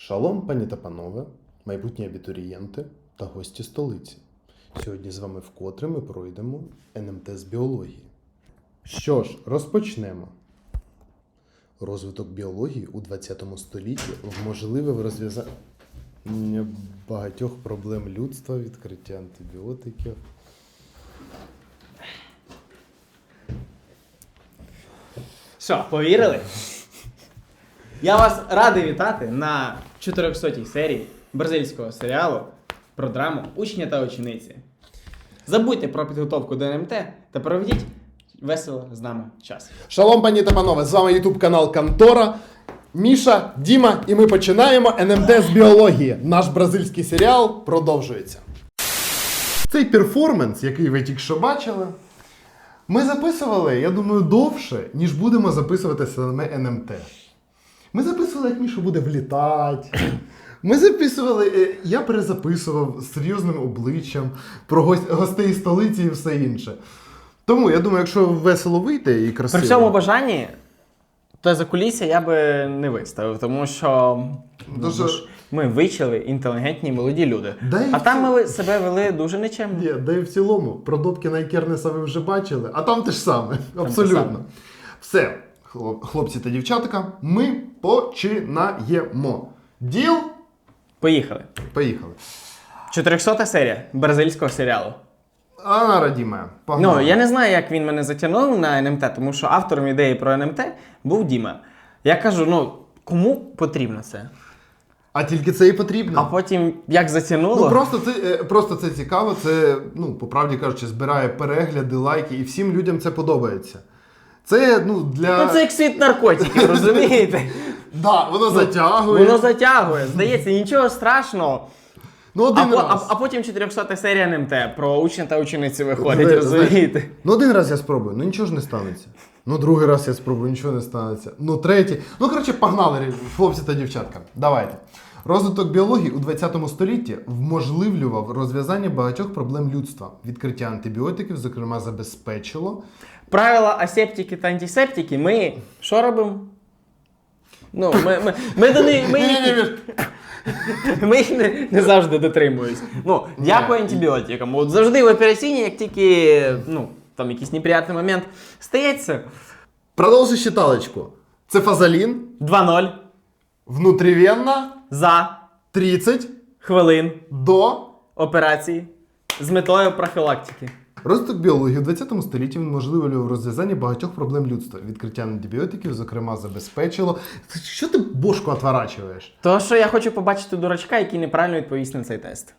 Шалом, пані та панове, майбутні абітурієнти та гості столиці. Сьогодні з вами вкотре ми пройдемо НМТ з біології. Що ж, розпочнемо. Розвиток біології у 20 столітті вможливив розв'язання багатьох проблем людства, відкриття антибіотиків. Що, повірили? Я вас радий вітати на 400-й серії бразильського серіалу про драму Учня та учениці. Забудьте про підготовку до НМТ та проведіть весело з нами час. Шалом, пані та панове! З вами Ютуб канал Кантора. Міша, Діма, і ми починаємо НМД з біології. Наш бразильський серіал продовжується. Цей перформанс, який ви тільки що бачили, ми записували, я думаю, довше, ніж будемо записувати саме НМТ. Ми записували, як Міша буде влітати. Ми записували, е, я перезаписував з серйозним обличчям про гостей столиці і все інше. Тому я думаю, якщо весело вийде і красиво. При цьому бажанні, то за кулісся я би не виставив, тому що Дуже- ну, ми вичили інтелігентні молоді люди. Да а там це- ми себе вели дуже нечемно. Ні, да і в цілому, про Добкіна і Кернеса ви вже бачили, а там те ж саме. те Абсолютно. саме. Все, хлопці та дівчатка, ми починаємо. Діл? Поїхали. Поїхали. 400 серія бразильського серіалу. А, Радіме, погнали. Ну, я не знаю, як він мене затягнув на НМТ, тому що автором ідеї про НМТ був Діма. Я кажу: ну, кому потрібно це? А тільки це і потрібно. А потім як затягнуло. Ну просто це, е, просто це цікаво, це, ну, по правді кажучи, збирає перегляди, лайки, і всім людям це подобається. Це, ну, для. Ну, це як світ наркотиків, розумієте? Да, воно затягує. Воно затягує. Здається, нічого страшного. Ну, А, один по- раз. а, а потім 400 серія НМТ про учня та учениці виходить, розумієте? Ну, один раз я спробую, ну нічого ж не станеться. Ну, другий раз я спробую, нічого не станеться. Ну, третій. Ну, коротше, погнали, хлопці та дівчатка. Давайте. Розвиток біології у 20 столітті вможливлював розв'язання багатьох проблем людства. Відкриття антибіотиків, зокрема, забезпечило. Правила асептики та антисептики ми що робимо? Ну, ми, ми, ми до них. Ми, їх- Ми їх не, не завжди дотримуємось. Ну, дякую антибіотикам. От завжди в операційній, як тільки ну, там якийсь неприятний момент стається. Продовжу считалочку. Цефазолін, 2-0 внутрівенна, за 30 хвилин до операції з метою профілактики. Розвиток біології у 20 столітті можливо розв'язання багатьох проблем людства. Відкриття антибіотиків, зокрема, забезпечило. Що ти бошку отворачуєш? То, що я хочу побачити дурачка, який неправильно відповість на цей тест.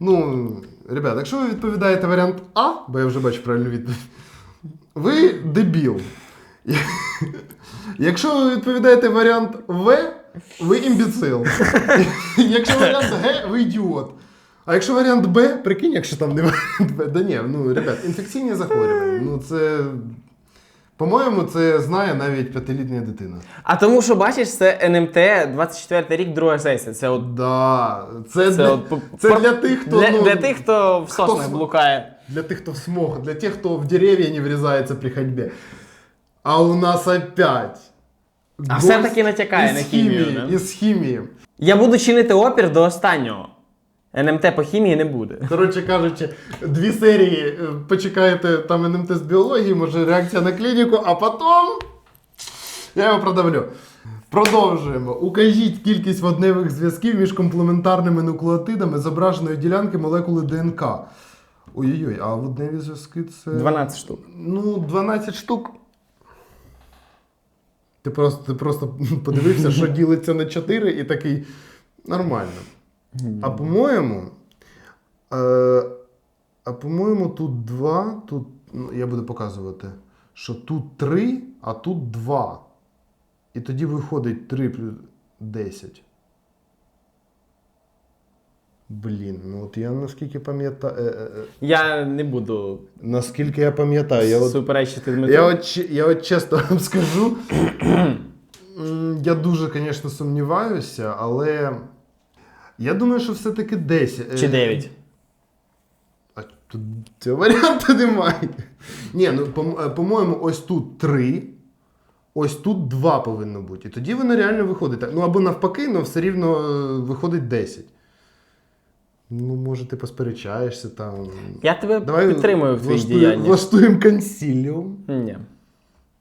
Ну, ребят, якщо ви відповідаєте варіант А, бо я вже бачу правильну відповідь, ви дебіл. Якщо ви відповідаєте варіант В, ви імбіцил. Якщо варіант Г, ви ідіот. А якщо варіант Б, прикинь, якщо там не варіант Б. Да ні, ну, ребят, інфекційні захворювання. Ну, це. По-моєму, це знає навіть п'ятилітня дитина. А тому, що бачиш, це НМТ 24 рік, друга сесія. Це от Да, це, Це для, от це для тих, хто. для, ну, для тих, хто в хто соснах блукає. Для тех, кто в смог, для тех, кто в деревья не врезается при ходьбе. А у нас опять. А все-таки натякає на хімію, да? Із хімії. Я буду чинити опір до останнього. НМТ по хімії не буде. Коротше кажучи, дві серії е, почекаєте там НМТ з біології, може реакція на клініку, а потім я його продавлю. Продовжуємо. Укажіть кількість водневих зв'язків між комплементарними нуклеотидами зображеної ділянки молекули ДНК. Ой-ой-ой, а водневі зв'язки це. 12 штук. Ну, 12 штук. Ти просто, ти просто подивився, що ділиться на 4 і такий нормально. А по-моєму. Е, а по-моєму, тут 2, тут. Ну, я буду показувати, що тут 3, а тут 2. І тоді виходить 3 плюс 10. Блін, ну от я наскільки пам'ятаю. Е, е, Я не буду наскільки я пам'ятаю, я от суперечити Дмитру. я от, я от чесно вам скажу. Я дуже, звісно, сумніваюся, але я думаю, що все-таки 10. Чи Е, 9. А тут цього варіанту немає. Ні, ну, е, по-моєму, ось тут 3, ось тут 2 повинно бути. І тоді воно реально виходить. Ну або навпаки, але все рівно е, виходить 10. Ну, може, ти посперечаєшся там. Я тебе підтримую в влаштує- діяннях. Влаштуємо консіліум. Ні.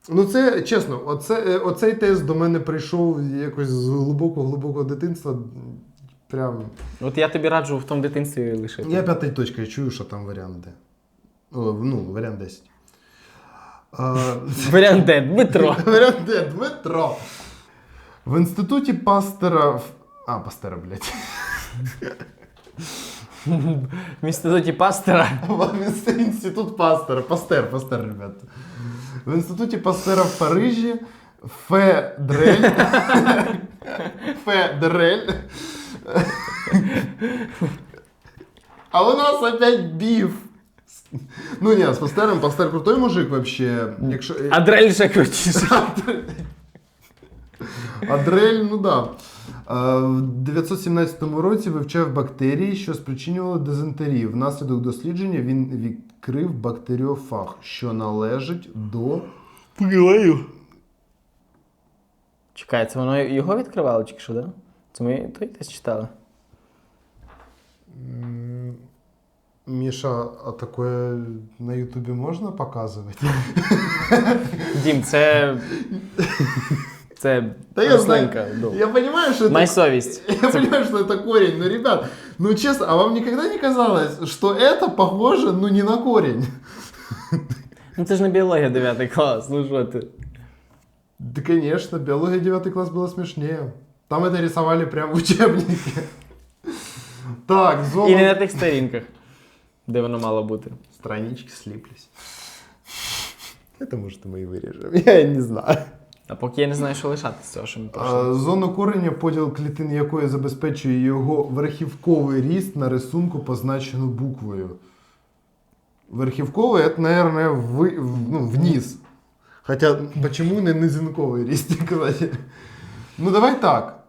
Ну, це чесно, оце, оцей тест до мене прийшов якось з глибокого-глибокого дитинства. Прям. От я тобі раджу в тому дитинстві лишити. Я п'ятої точки я чую, що там варіант Д. О, ну, варіант 10. А, Варіант Д, Дмитро. варіант Д, Дмитро. В інституті пастера. в- А, пастера, блядь. В інституті пастора. В інститут пастера. Пастер, пастер, ребят. В інституті пастера в Парижі Федрель. Федрель. А у нас опять біф. Ну ні, з пастером, пастер крутой мужик вообще. Якщо... Адрель ще крутіше. Адрель, ну да. Е, В 917 році вивчав бактерії, що спричинювали дизентерію. Внаслідок дослідження він відкрив бактеріофаг, що належить до. Прилаю. Чекай, це воно його відкривало чи що, да? Це ми той тест читали. М, Міша, а таке на Ютубі можна показувати? Дім, це. Це Та я знаю. рослинка. ну. Я понимаю, что это... Май совість. Я понимаю, что это корень, но, ребят, ну честно, а вам никогда не казалось, что это похоже, ну, не на корень? Ну це ж не біологія 9 клас, ну що ти? Да, конечно, биология 9 класс была смешнее. Там это рисовали прямо в учебнике. Так, І не зона... на тих сторінках, де воно мало бути. Странички слиплись. Это, может, мы и вырежем. Я не знаю. А поки я не знаю, що лишати з цього, що ми пройшли. А, Зону корення, поділ клітин якої забезпечує його верхівковий ріст на рисунку, позначену буквою. Верхівковий это, наверное, в, в- ну, вниз. Хотя, почему не низинковий ріст, кстати? Ну, давай так.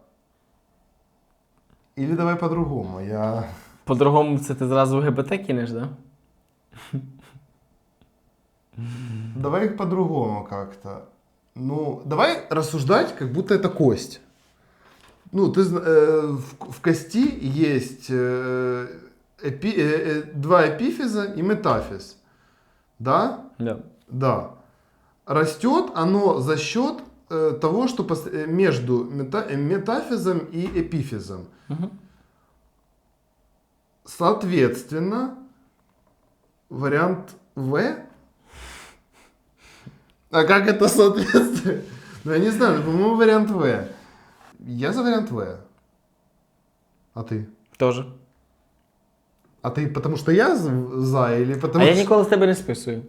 Или давай по-другому. Я... По-другому, це ти зразу в ГБТ кинеш, да? Давай их по-другому как-то. Ну, давай рассуждать, как будто это кость. Ну, ты зна- э, в, в кости есть э, эпи- э, э, два эпифиза и метафиз. Да? Да. Да. Растет оно за счет э, того, что пос- э, между мета- э, метафизом и эпифизом. Мгм. Соответственно, вариант В. А как это соответствует? Ну, я не знаю, по-моему, вариант В. Я за вариант В. А ты? Тоже. А ты потому что я за или потому А я ніколи з тебе не списую.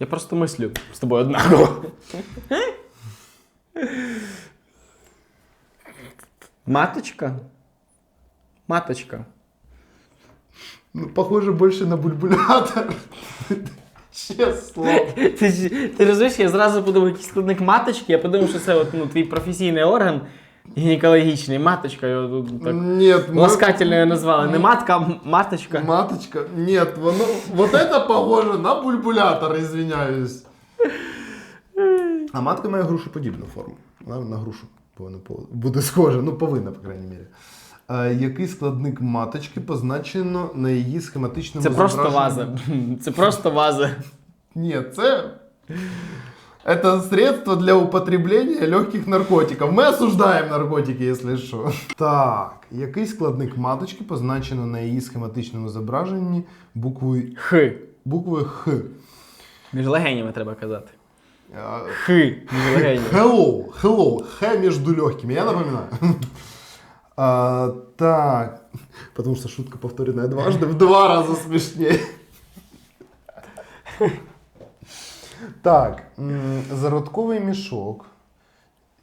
Я просто мислю з тобою однаково. Маточка? Маточка. Ну, похоже больше на бульбулятор. Честно. Ти, ж- ти розумієш, я зразу подумав якийсь складник маточки, я подумав, що це от, ну, твій професійний орган гінекологічний. Маточка, його тут так Нет, мы- ласкательно його назвали. Не матка, а м- маточка. Маточка. Нет, воно, вот это похоже на бульбулятор, извиняюсь. А матка має грушоподібну форму. Вона на грушу повинна по- бути схожа, ну повинна, по крайній мірі. А, який складник маточки позначено на її схематичному Це просто ваза. Це просто ваза. Ні, це. Это средство для употребления легких наркотиков. Ми осуждаємо наркотики, якщо що. Так, який складник маточки позначено на її схематичному зображенні буквою, Х. буквою Х. Між легенями треба казати. А, Х. Між легенями. Hello, hello, Х между легкими, я напоминаю. А, так, потому что шутка повторенная дважды в два раза смешнее. Так, м, зародковий мішок,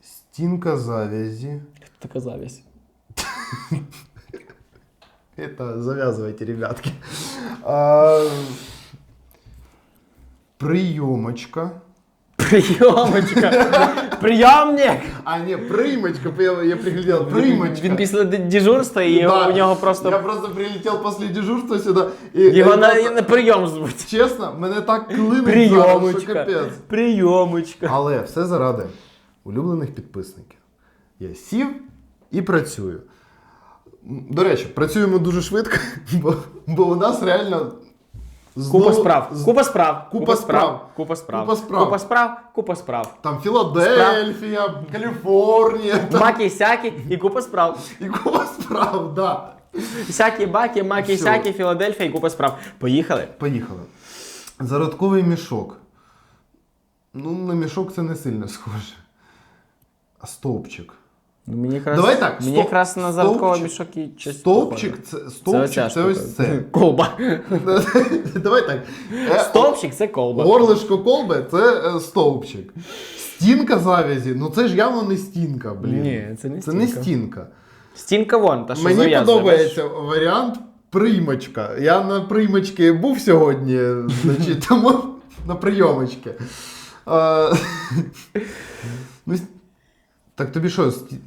стінка завязі. Така завість. Это завязывайте, ребятки. А, приемочка. Прийомочка. прийомник! А, ні, приймочка, я, я приглядел, приймочка. Він після д- дежурства і Да. у нього просто Я просто прилетел после дежурства сюда. І, його і на, прийом звуть. Чесно, мене так клинить зараз, що Прийомочка. капець. Прийомочка. Але все заради улюблених підписників. Я сів і працюю. М, До речі, працюємо дуже швидко, бо, бо у нас реально. Купа справ. з- Купа справ. Купа справ. Купа справ. Купа справ. Купа справ. Купа справ. Там Філадельфія, Каліфорнія там, Маки сякі і купа справ. і купа справ, да. Сякі баки, маки Всё. сякі, Філадельфія і купа справ. Поїхали. Поїхали. Зародковий мішок. Ну, на мішок це не сильно схоже. А стовпчик. Ну, Мені якраз, Давай так, Мені стоп- якраз на стовпчик- мішок і щось Стовпчик це, стовпчик це, ось це. Колба. Давай так. Е, Стовпчик це колба. Горлишко колби це е, стовпчик. Стінка завязі, ну це ж явно не стінка, блін. Ні, це не Це не стінка. стінка. Стінка вон, та що Мені зав'язує, подобається варіант приймочка. Я на приймочки був сьогодні, значить, тому на прийомочки. А, ну, так тобі що, сті-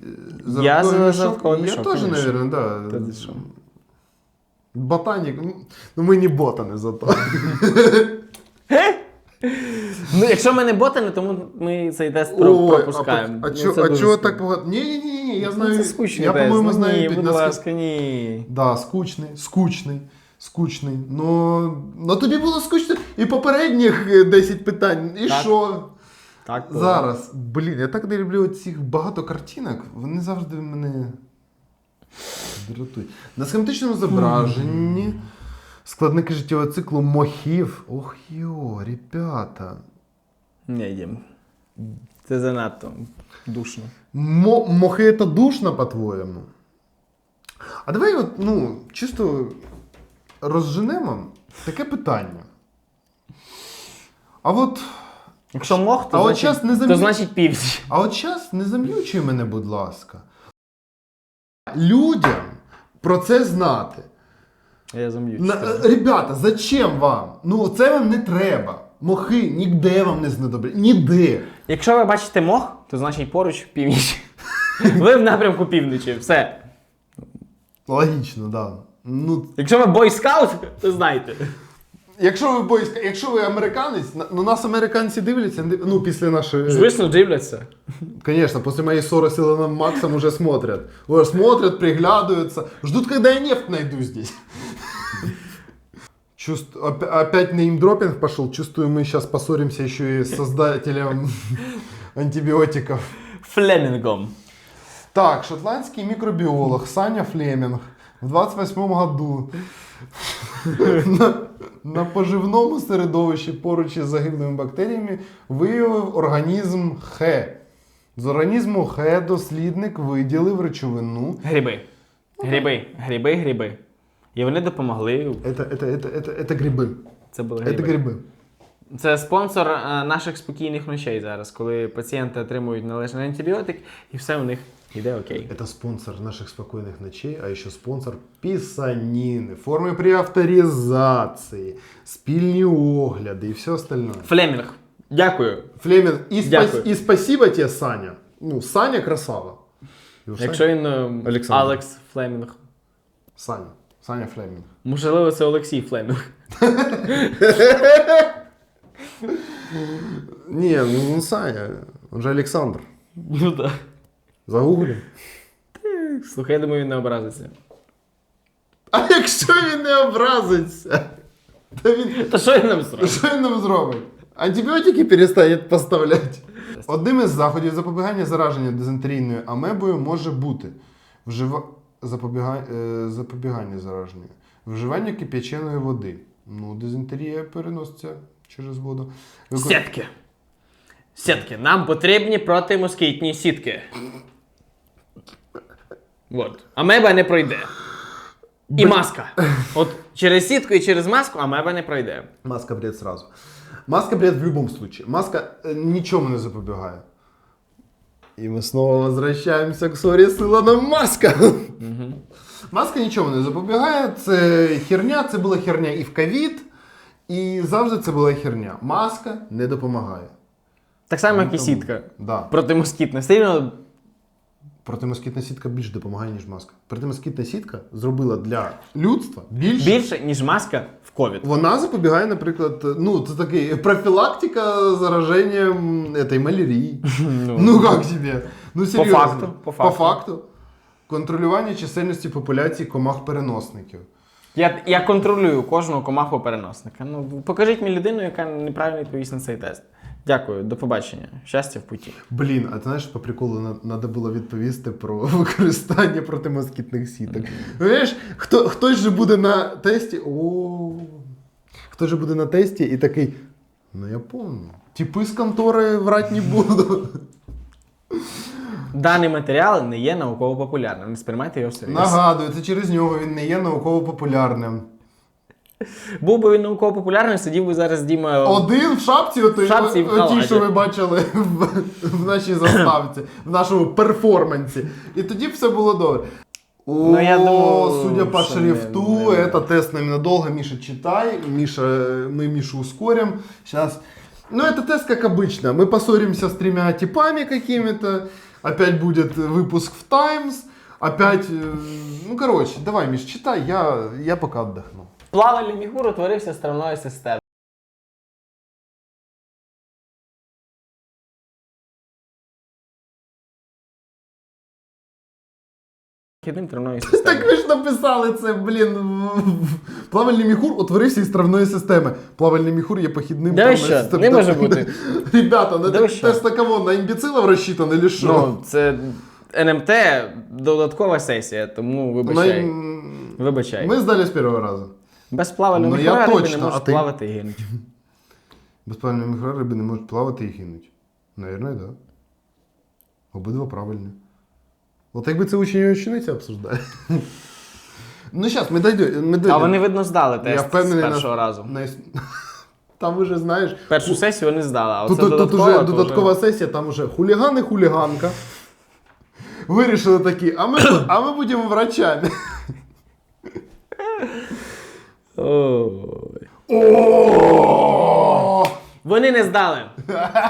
Я за мішок? зародковий Я теж, мабуть, да. Та? Ботанік. ну, Ну ми не ботани зато. Ну, якщо ми не ботани, тому ми цей тест пропускаємо. А, Ну, а чого так багато? Ні, ні, ні, ні, я Ну, знаю. Це скучний я, по-моєму, ну, знаю будь ласка, ні. Да, скучний, скучний, скучний. Ну, ну тобі було скучно і попередніх е, 10 питань. І що? Так, було. Зараз. Блін, я так не люблю цих багато картинок. Вони завжди мене дратують. На схематичному зображенні складники життєвого циклу мохів. Ох йо, ребята. Ні, Дім. Це занадто душно. Мо- мохи це душно, по-твоєму? А давай, от, ну, чисто розженемо таке питання. А от, Якщо мох, то, А от значить, щас не то значить північ. а от час не зам'ючуй мене, будь ласка. Людям про це знати. Я зам'ю. На, е, ребята, зачем вам? Ну, це вам не треба. Мохи ніде вам не знадобляться. Ніде. Якщо ви бачите мох, то значить поруч північ. Ви в напрямку півночі, все. Логічно, так. Да. Ну, Якщо ви бойскаут, то знайте. Якщо ви бойська, якщо ви американець, на- ну нас американці дивляться, не- ну після нашої. Звісно, дивляться. Конечно, после моей ссоры с Илоном Максом уже смотрят. Уже смотрят, приглядываются. Ждут, когда я нефть найду здесь. Чувств... опя- Опять неймдропинг пошел. Чувствую, мы сейчас поссоримся еще и с создателем антибиотиков. Флемінгом. Так, шотландский микробиолог Саня Флеминг в 28 году на, на поживному середовищі поруч із загиблими бактеріями виявив організм Х. З організму Х дослідник виділив речовину. Гриби. Гриби, гриби, гриби. І вони допомогли. Это, это, это, это, это гриби. Це були Это гриби. гриби. Це спонсор е, наших спокійних ночей зараз, коли пацієнти отримують належний антибіотик і все у них йде окей. Это спонсор наших спокойных ночей, а еще спонсор писанины, форми при авторизації, спільні огляди і все остальное. Флемінг. Дякую. Флеминг, и, спас- Дякую. и спасибо тебе, Саня. Ну, Саня красава. І у Якщо він е, Олександр. Алекс Флемінг. Саня. Саня Флемінг. Можливо, це Олексій Флемінг. Ні, ну не Саня, он же Олександр. Ну так. Загуглим. Слухай, я думаю, він не образиться. А якщо він не образиться, то він Та що він нам зробить? що він нам зробить? Антибіотики перестає поставляти. Одним із заходів запобігання зараження дизентерійною амебою може бути вжива... запобіга... е, запобігання зараження, вживання кип'яченої води. Ну, дизентерія переноситься через воду. Викор- Сітки. Сітки. Нам потрібні протимоскітні сітки. От. Амеба не пройде. І маска. От через сітку і через маску амеба не пройде. Маска бред сразу. Маска бред в любом случае. Маска э, ничему не запобегает. И мы снова возвращаемся к ссоре с Илоном Маска. Маска нічому не запобігає. Це херня, це була херня і в ковід, і завжди це була херня. Маска не допомагає. Так само, як і сітка. Да. Протимоскітна. Сильно Протимоскітна сітка більш допомагає, ніж маска. Протимоскітна сітка зробила для людства більше. більше, ніж маска в ковід. Вона запобігає, наприклад, ну, це такий профілактика зараженням этой малярії. Ну, як тебе? Ну, серйозно. факту, по факту. По факту. Контролювання чисельності популяції комах-переносників. Я, я контролюю кожного комаху переносника. Ну, покажіть мені людину, яка неправильно відповість на цей тест. Дякую, до побачення. Щастя в путі. Блін, а ти знаєш, по приколу треба було відповісти про використання протимоскітних сіток. Знаєш, хто, хтось же буде на тесті. О, хтось же буде на тесті і такий. Ну я помню. Типи з контори врать не буду. Даний матеріал не є науково популярним. Не сприймайте його всерйоз. Нагадую, це через нього він не є науково популярним. Був би він науково популярним, сидів би зараз Діма. Один в шапці, отой, В шапці і в оті, халаті. що ви бачили в, в нашій заставці, в нашому перформансі. І тоді б все було добре. О, Ну, я думаю, судя по що шрифту, не- не- это тест нам надолго. Миша, читай. Миша, мы Мишу ускорим. Сейчас. Ну, это тест, как обычно. Мы поссоримся с тремя типами какими-то. Опять будет выпуск в Times. Опять, э, ну, короче, давай, Миш, читай, я, я пока отдохну. Плавальний міхур утворився з травної системи. Травної системи. Так ви ж написали це, блін. Плавальний міхур утворився із травної системи. Плавальний міхур є похідним Да ви травної що? системи. Не може бути. Ребята, ну Да ви що? тест на кого? На розчитан, или що? Ну, це НМТ додаткова сесія, тому На вибачай. Вибачай. Ми здали з першого разу. Без плавального Ну, я риби точно, не а можуть ти? плавати і гинуть. Без плавального міхура риби не можуть плавати і гинуть. Наверное, да. Обидва правильні. От якби це учень і учениця обсуждали. Ну, зараз, ми дійдемо. А вони видно здали Я тест з впевнений на- першого разу. на Там уже знаєш. Першу сесію вони здали, а Тут, тут, тут додаткова, то додаткова сесія, там уже хуліган і хуліганка. Вирішили такі, а ми, а ми будемо врачами. Вони не здали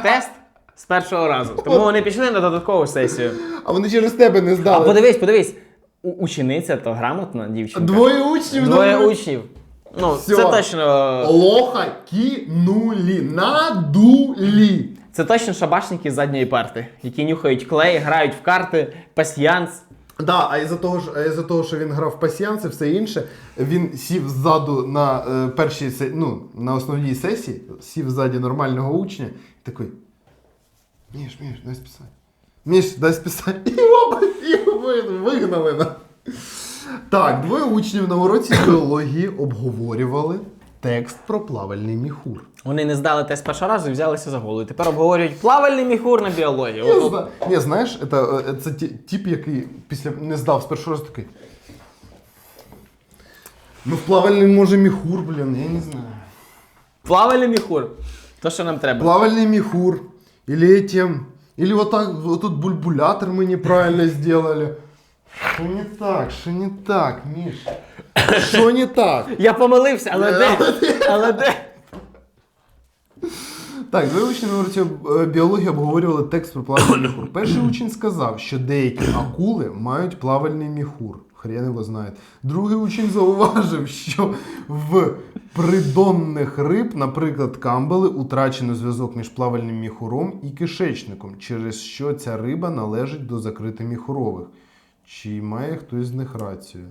тест з першого разу. Тому вони пішли на додаткову сесію. А вони через тебе не А здали. подивись, подивись. У- Учениця то грамотна дівчинка. Двоє учнів Двоє на учнів. Ну, Всьо. це точно. Лоха кинули. Надулі. Це точно шабашники з задньої парти, які нюхають клей, грають в карти, пасьянс. Да, а із-за того, ж- із-за того, що він грав в пасіянс і все інше, він сів ззаду на е, першій се- ну, на основній сесії, сів ззаді нормального учня і такий. Міш, Міш, дай списати. Міш, дай списати. І оба вигнали. На. Так, двоє учнів на уроці біології обговорювали текст про плавальний міхур. Вони не здали тест першого разу і взялися за голову. І Тепер обговорюють плавальний міхур на біології. Я От- от- зна- Ні, знаєш, це, е, це ті- тип, який після не здав з першого разу такий. Ну, в плавальний може міхур, блін, я не знаю. Плавальний міхур. То, що нам треба. Плавальный мехур. Или этим. Или вот так, вот тут бульбулятор мы неправильно сделали. Что не так, что не так, Миш? Что не так? Я помилився, але де? Але де? Так, двоє учні на уроці е, біології обговорювали текст про плавальний міхур. Перший учень сказав, що деякі акули мають плавальний міхур. Хрен його знає. Другий учень зауважив, що в придонних риб, наприклад, камбали, утрачено зв'язок між плавальним міхуром і кишечником, через що ця риба належить до закритоміхурових. Чи має хтось з них рацію?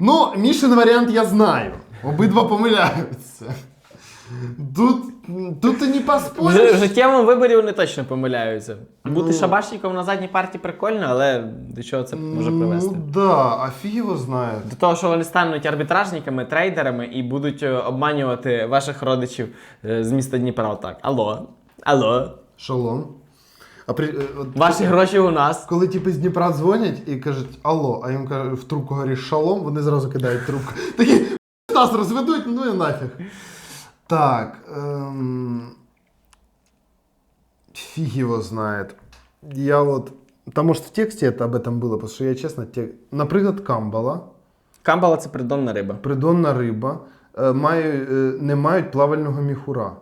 Ну, Мішин варіант я знаю. Обидва помиляються. Тут, тут і не поспориш. в життєвому виборі вони точно помиляються. Бути Ну. шабашником на задній парті прикольно, але до чого це може привести? Ну да, а фіг його знає. До того, що вони стануть арбітражниками, трейдерами і будуть е, обманювати ваших родичів е, з міста Дніпра. Отак. Алло, алло, Шалом. А при, е, от, ваші гроші у нас. коли типи з Дніпра дзвонять і кажуть алло, а їм кажуть, в трубку говориш шалом, вони зразу кидають трубку. Такі нас розведуть, ну і нафіг. Так. Ем... Фиг его знает. Я вот... Там, может, в тексте это об этом было, потому что я честно... Те... Наприклад, камбала. Камбала це придонна риба. Придонна риба е, має, е, не мають плавального міхура.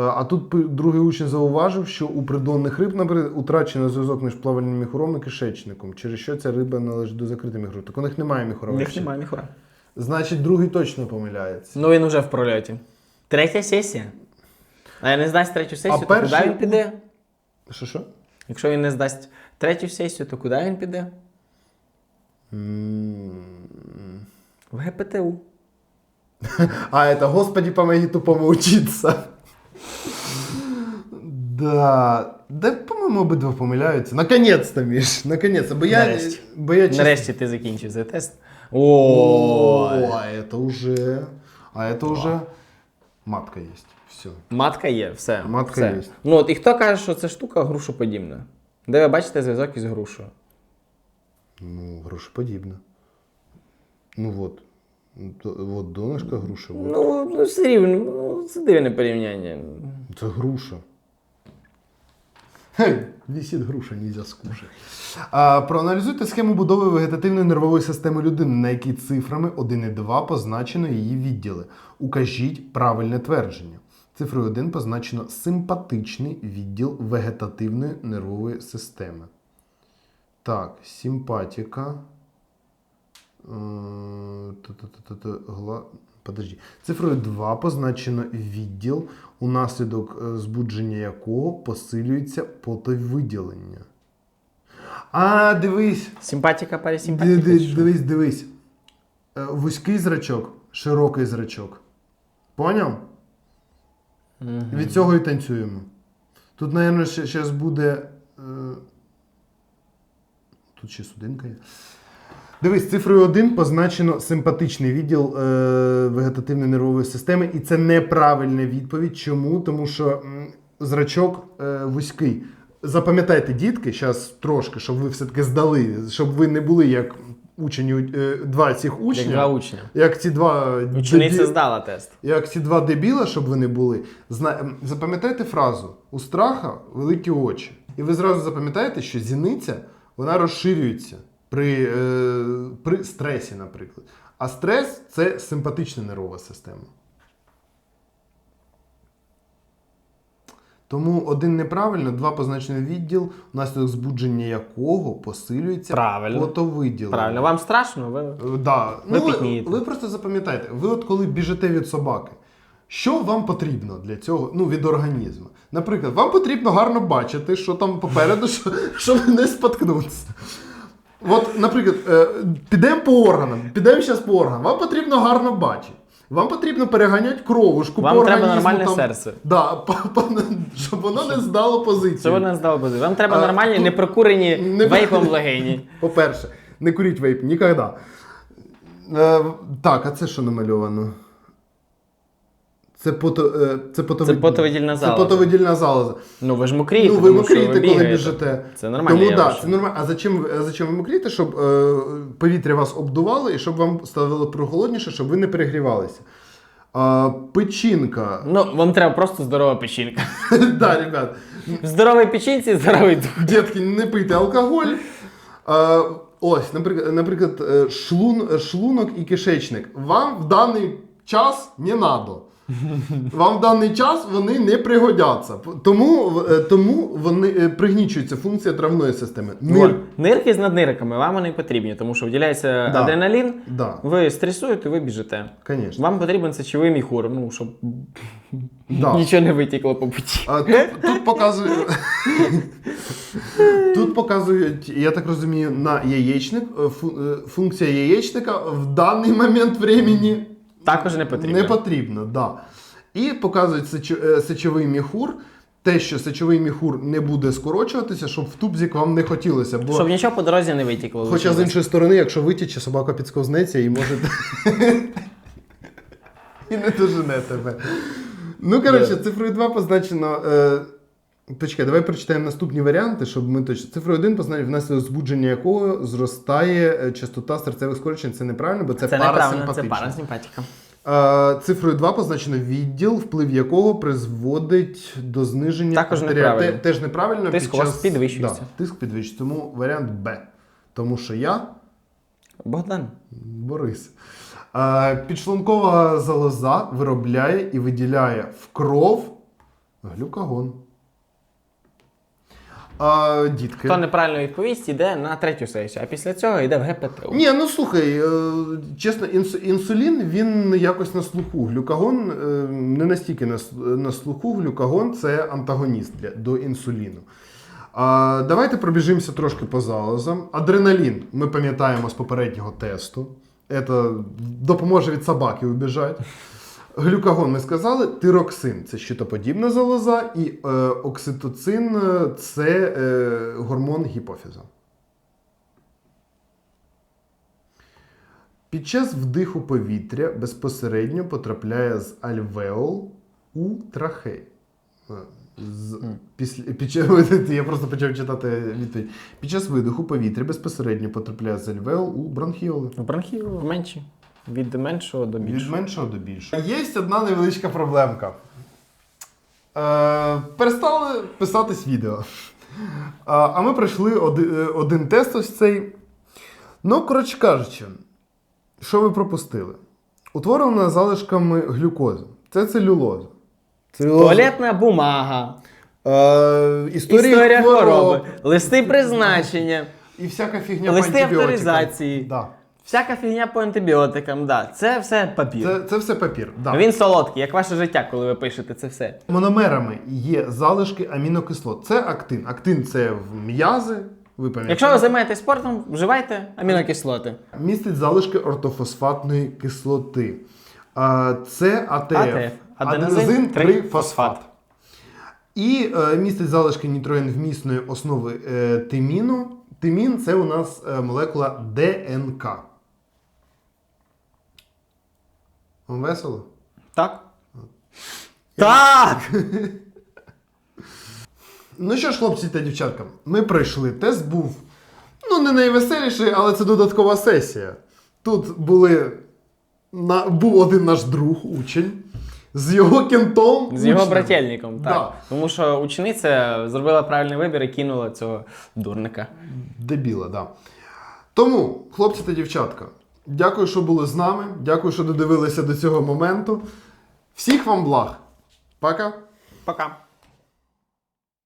а тут другий учень зауважив, що у придонних риб, наприклад, утрачено зв'язок між плавальним міхуром і кишечником, через що ця риба належить до закритих міхурів. Так у них немає міхура. У них вообще. немає міхура. Значить, другий точно помиляється. Ну він уже в прольоті. Третя сесія. А я не здасть третю сесію, то перший куди він піде? Що що? Якщо він не здасть третю сесію, то куди він піде? В ГПТУ. А, это Господи, помоги тупому учиться. Да. Да, по-моєму, обидва помиляються. Наконец-то, Міш. Наконец-то. Бо я, Нарешті. бо я чесно- Нарешті ти закінчив цей тест. О, О, а это уже... А это уже... Матка есть. Все. матка є, все. Матка все. є. Ну от і хто каже, що ця штука грушоподібна? Де ви бачите зв'язок із грушою? Ну, грушеподібно. Ну вот. Д- Вот донышко груша. Вот. Ну, ну все рівно, ну, це дивне порівняння. Це груша. Хе, Висить груша, нельзя скушать. А, проаналізуйте схему будови вегетативної нервової системи людини, на якій цифрами 1 і 2 позначено її відділи. Укажіть правильне твердження. Цифрою 1 позначено симпатичний відділ вегетативної нервової системи. Так, симпатика. Подожди. Цифрою 2 позначено відділ, унаслідок е, збудження якого посилюється потовиділення. А, дивись. Чи що? Дивись, дивись. Е, Вузький зрачок, широкий зрачок. Поняв? Мгм. Від цього і танцюємо. Тут, мабуть, зараз буде. Е... Тут ще судинка є. Дивись, цифрою 1 позначено симпатичний відділ е, вегетативної нервової системи, і це неправильна відповідь. Чому? Тому що м, зрачок е, вузький. Запам'ятайте, дітки, зараз трошки, щоб ви все-таки здали, щоб ви не були як учені, е, два цих Як два учня. Як ці два Учениця дебі- здала тест. як ці два дебіла, щоб ви не були, зна... ем, запам'ятайте фразу: у страха великі очі. І ви зразу запам'ятаєте, що зіниця вона розширюється при, е... при стресі, наприклад. А стрес це симпатична нервова система. Тому один неправильно, два позначений відділ, внаслідок збудження якого посилюється Правильно. потовиділення. Правильно, вам страшно? Ви... Е, Да. Ви Ну, пітнієте. ви просто запам'ятайте, ви от коли біжите від собаки, що вам потрібно для цього, ну, від організму? Наприклад, вам потрібно гарно бачити, що там попереду, що- щоб не споткнутися. От, наприклад, е, підемо по органам, підемо зараз по органам. Вам потрібно гарно бачити. Вам потрібно переганяти кровушку Вам по треба нормальне там, серце. Да, по- по- щоб воно не здало позицію. Це ви не здали бази. Вам треба нормальні, тут- не прокурені Не- вейпом легені. По-перше, не куріть вейп ніколи. Е, так, а це що намальовано? Це, пото, е, це, потовид... Це потовидільна залоза. Це потовидільна залоза. Ну ви ж мокрієте, ну, ви тому що мокрієте, коли бігаєте. біжите. Це нормально. Тому так, це нормально. А зачем, ви- а зачем ви мокрієте? Щоб е, повітря вас обдувало і щоб вам ставало прохолодніше, щоб ви не перегрівалися. А, печінка. Ну, вам треба просто здорова печінка. да, ребят. В здоровій печінці здоровий дух. Дітки, не пийте алкоголь. А, ось, наприклад, наприклад е, шлун, шлунок і кишечник. Вам в даний час не надо. Вам в даний час вони не пригодяться. Тому, е, тому вони е, пригнічується функція травної системи. Нир, Нирки з наднирками вам вони потрібні, тому що виділяється Да. адреналін, да, ви стресуєте, ви біжите. звісно. Вам потрібен сечовий міхур, ну, щоб Да. нічого не витікло по путі. А тут, тут показує. Тут показують, я так розумію, на яєчник. е, Функція яєчника в даний момент времени Також не потрібно. Не потрібно, да. І показують сечо- е, сечовий міхур. Те, що сечовий міхур не буде скорочуватися, щоб в тубзик вам не хотілося. Бо, Щоб нічого по дорозі не витікло. хоча з іншої сторони, якщо витіче, собака підсковзнеться і може. і не дожене тебе. Ну, коротше, цифрою 2 позначено. Почекай, давай прочитаємо наступні варіанти, щоб ми точно. Цифрою 1 позначено, внаслідок збудження якого зростає е, частота серцевих скорочень. Це неправильно, бо це, Це неправильно, це парасимпатика. Цифрою 2 позначено відділ, вплив якого призводить до зниження Також неправильно. Те- Теж неправильно. Тиск у вас підвищується. Да, тиск підвищується. Тому варіант Б. Тому що я Богдан. Борис. Підшлункова залоза виробляє і виділяє в кров Глюкагон. А, дітки. Хто неправильно відповість, йде на третю сесію, а після цього йде в ГПТУ. Ні, ну слухай, е, чесно, інсу- інсулін він якось на слуху. Глюкагон е, не настільки на, с- на слуху. Глюкагон це антагоніст для, до інсуліну. А, давайте пробіжимося трошки по залозам. Адреналін ми пам'ятаємо з попереднього тесту. Це допоможе від собаки убіжати. Глюкагон ми сказали, тироксин це щитоподібна залоза, і е, окситоцин це е, гормон гіпофіза. Під час вдиху повітря безпосередньо потрапляє з альвеол у трахей. Е, З, після, під час, я просто почав читати відповідь. Під час видиху повітря безпосередньо потрапляє з альвеол у бронхіоли. В бронхів менші. Від меншого до Від меншого до більшого. Є одна невеличка проблемка. Е, перестали писатись відео. А, а ми пройшли один, один тест ось цей. Ну, коротше кажучи, що ви пропустили? Утворена залишками глюкози. Це целюлоза. Целюлоза. Туалетна бумага, Е, історія, історія хвороб. хвороби, листи призначення, І всяка фігня Листи по авторизації. Да. Всяка фігня по антибіотикам. Да. Це все папір. Це, це все папір. Да. Він солодкий, як ваше життя, коли ви пишете це все. Мономерами є залишки амінокислот. Це актин. Актин це в м'язи. Ви пам'ятаєте? Якщо ви займаєтесь спортом, вживайте амінокислоти. Містить залишки ортофосфатної кислоти. А, Це АТФ. АТФ. Аденозин Аденозин 3 3 фосфат. І е, містить залишки нітроєнвмісної основи е, тиміну. Тимін це у нас е, молекула ДНК. Вам весело? Так? Так! Ну що ж, хлопці та дівчатка, ми пройшли. Тест був ну не найвеселіший, але це додаткова сесія. Тут були на, був один наш друг, учень, з його кентом. З його учнем. брательником, так. Да. Тому що учениця зробила правильний вибір і кинула цього дурника. Дебіла, да. Тому, хлопці та дівчатка, дякую, що були з нами. Дякую, що додивилися до цього моменту. Всіх вам благ. Пока. Пока.